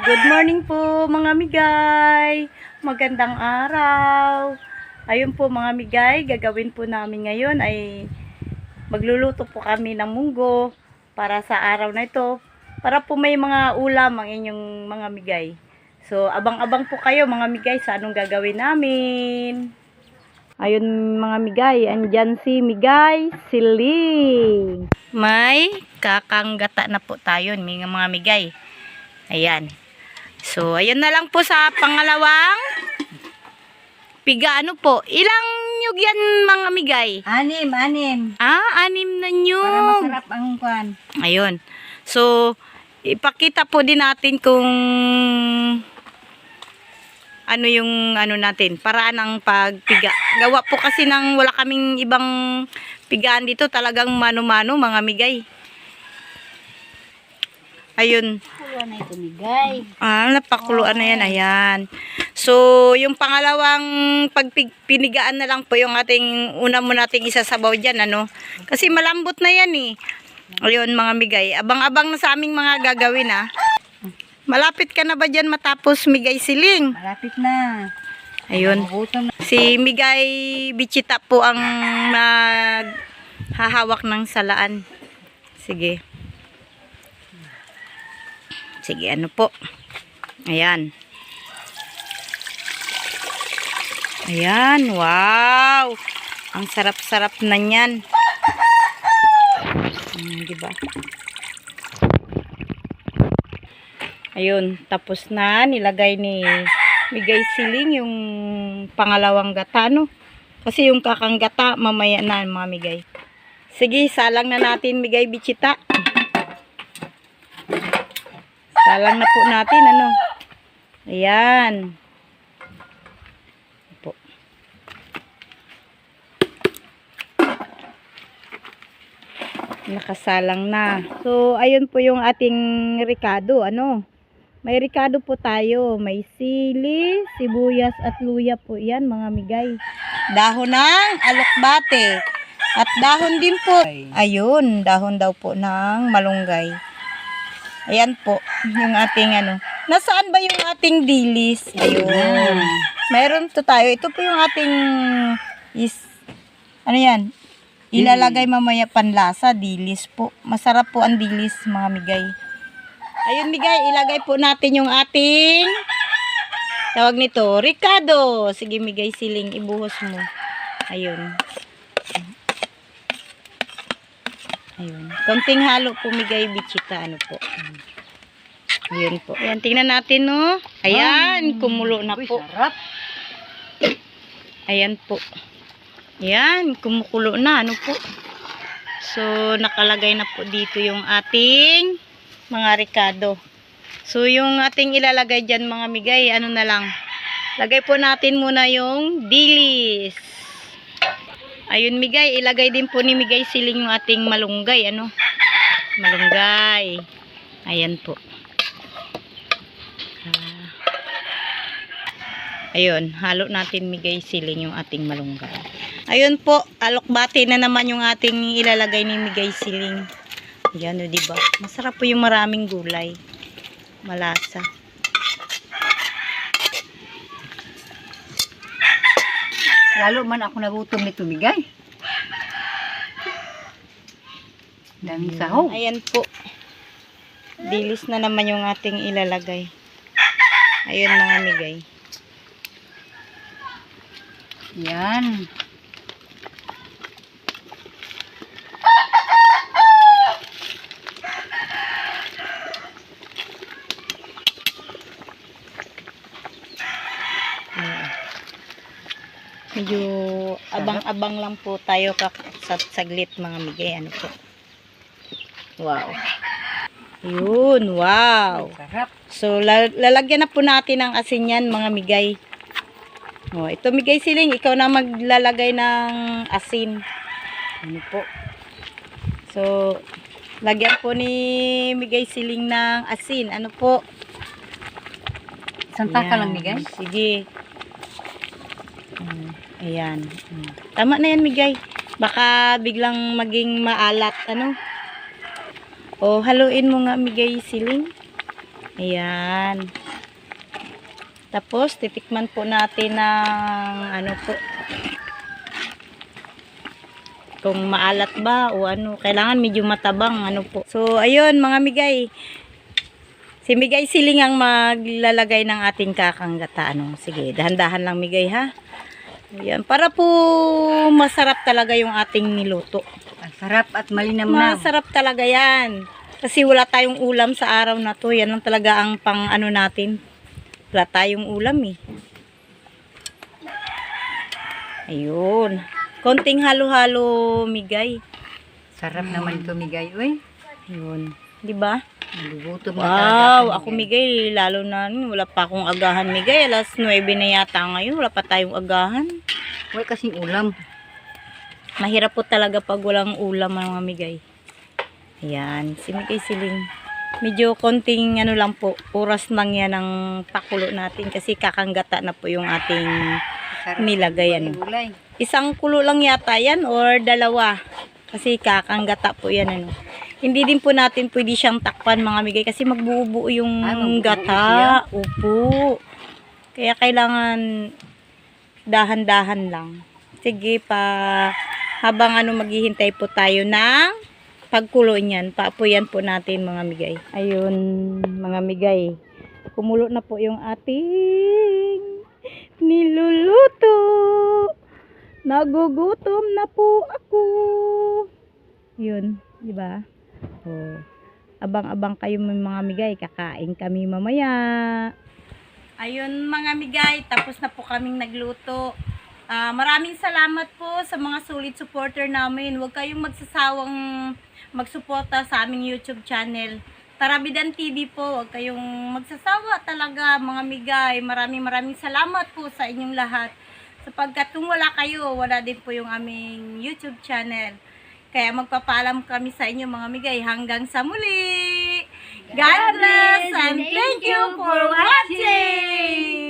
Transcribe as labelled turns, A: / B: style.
A: Good morning po mga migay. Magandang araw. Ayun po mga migay, gagawin po namin ngayon ay magluluto po kami ng munggo para sa araw na ito. Para po may mga ulam ang inyong mga migay. So, abang-abang po kayo mga migay sa anong gagawin namin. Ayun mga migay, andyan si Migay Siling. May kakanggata na po tayo, mga migay. Ayan. So, ayun na lang po sa pangalawang piga. Ano po? Ilang nyug yan mga migay?
B: Anim, anim.
A: Ah, anim na
B: Para
A: nyug.
B: masarap ang kwan.
A: Ayun. So, ipakita po din natin kung ano yung ano natin, paraan ng pagpiga. Gawa po kasi ng wala kaming ibang pigaan dito, talagang mano-mano mga migay. Ayun.
B: Kuha na ito migay.
A: Ah, napakuluan na yan. Ayan. So, yung pangalawang pagpinigaan na lang po yung ating, una mo nating isasabaw dyan, ano. Kasi malambot na yan eh. Ayun, mga migay. Abang-abang na sa aming mga gagawin, ah. Malapit ka na ba dyan matapos migay siling?
B: Malapit na.
A: Ayun. Si Migay Bichita po ang maghahawak ng salaan. Sige. Sige, ano po. Ayan. Ayan, wow. Ang sarap-sarap na niyan. Hmm, di? Ayun, tapos na nilagay ni Migay Siling yung pangalawang gata, no? Kasi yung kakang gata, mamaya na, mga Migay. Sige, salang na natin, Migay Bichita. Salang na po natin, ano? Ayan. Po. Nakasalang na. So, ayun po yung ating ricado, ano? May ricado po tayo. May sili, sibuyas at luya po yan, mga migay. Dahon ng alokbate. At dahon din po. Ayun, dahon daw po ng malunggay. Ayan po, yung ating ano. Nasaan ba yung ating dilis? Ayun. Meron to tayo. Ito po yung ating is, ano yan? Ilalagay mamaya panlasa, dilis po. Masarap po ang dilis, mga migay. Ayun, migay, ilagay po natin yung ating tawag nito, Ricardo. Sige, migay siling, ibuhos mo. Ayun. Ayun. Konting halo po, migay bichita, ano po. Ayun po. Ayan, tingnan natin, no. Ayan, kumulo na po. Ayan po. Ayan, kumukulo na. Ano po? So, nakalagay na po dito yung ating mga ricado. So, yung ating ilalagay dyan mga migay, ano na lang. Lagay po natin muna yung dilis. Ayun migay, ilagay din po ni migay siling yung ating malunggay. Ano? Malunggay. Ayan po. Ah. Ayun, halo natin migay siling yung ating malunggay. Ayun po, alokbati na naman yung ating ilalagay ni migay siling. Yan o, diba? Masarap po yung maraming gulay. Malasa.
B: Lalo man ako nagutom nito migay. Daming sahog.
A: Ayan po. Dilis na naman yung ating ilalagay. Ayun mga migay.
B: Yan.
A: Ayan. Medyo abang-abang lang po tayo sa saglit mga migay. Ano po? Wow. Yun, wow. So, la- lalagyan na po natin ng asin yan, mga migay. Oh, ito migay siling, ikaw na maglalagay ng asin. Ano po? So, lagyan po ni migay siling ng asin. Ano po?
B: Santa ka lang migay.
A: Sige. Mm, Ayan. Mm. Tama na yan, Migay. Baka biglang maging maalat, ano? O, haluin mo nga, Migay, siling. Ayan. Tapos, titikman po natin ng ano po. Kung maalat ba o ano. Kailangan medyo matabang ano po. So, ayun mga migay. Si Migay Siling ang maglalagay ng ating kakanggata. Ano? Sige, dahan-dahan lang Migay ha. Ayan. Para po masarap talaga yung ating niluto.
B: Ang sarap at malinam na.
A: Masarap talaga yan. Kasi wala tayong ulam sa araw na to. Yan lang talaga ang pang ano natin. Wala tayong ulam eh. Ayun. Konting halo-halo migay.
B: Sarap naman tumigay. Uy,
A: Ayun. Di ba?
B: nagugutom na
A: Wow,
B: ako,
A: migay, lalo na wala pa akong agahan migay. Alas 9 na yata ngayon, wala pa tayong agahan.
B: Wala kasing ulam.
A: Mahirap po talaga pag walang ulam mga migay. Ayan, si Migay Siling. Medyo konting ano lang po, oras lang yan ang pakulo natin kasi kakanggata na po yung ating nilagay. Ano. Isang kulo lang yata yan or dalawa. Kasi kakanggata po yan. Ano. Hindi din po natin pwede siyang takpan mga migay kasi magbubuo yung
B: Ah, magbubuo
A: gata. Upo. Kaya kailangan dahan-dahan lang. Sige pa habang ano maghihintay po tayo ng pagkulo niyan. Paapuyan po natin mga migay. Ayun mga migay. Kumulo na po yung ating niluluto. Nagugutom na po ako. Yun, di ba? Oh. Abang-abang kayo mga migay, kakain kami mamaya. Ayun mga migay, tapos na po kaming nagluto. Ah, maraming salamat po sa mga solid supporter namin. Huwag kayong magsasawang magsuporta sa aming YouTube channel. Tarabidan TV po, huwag kayong magsasawa talaga mga migay. Maraming maraming salamat po sa inyong lahat. Sapagkat kung wala kayo, wala din po yung aming YouTube channel. Kaya magpapaalam kami sa inyo mga migay hanggang sa muli. God bless and thank you for watching!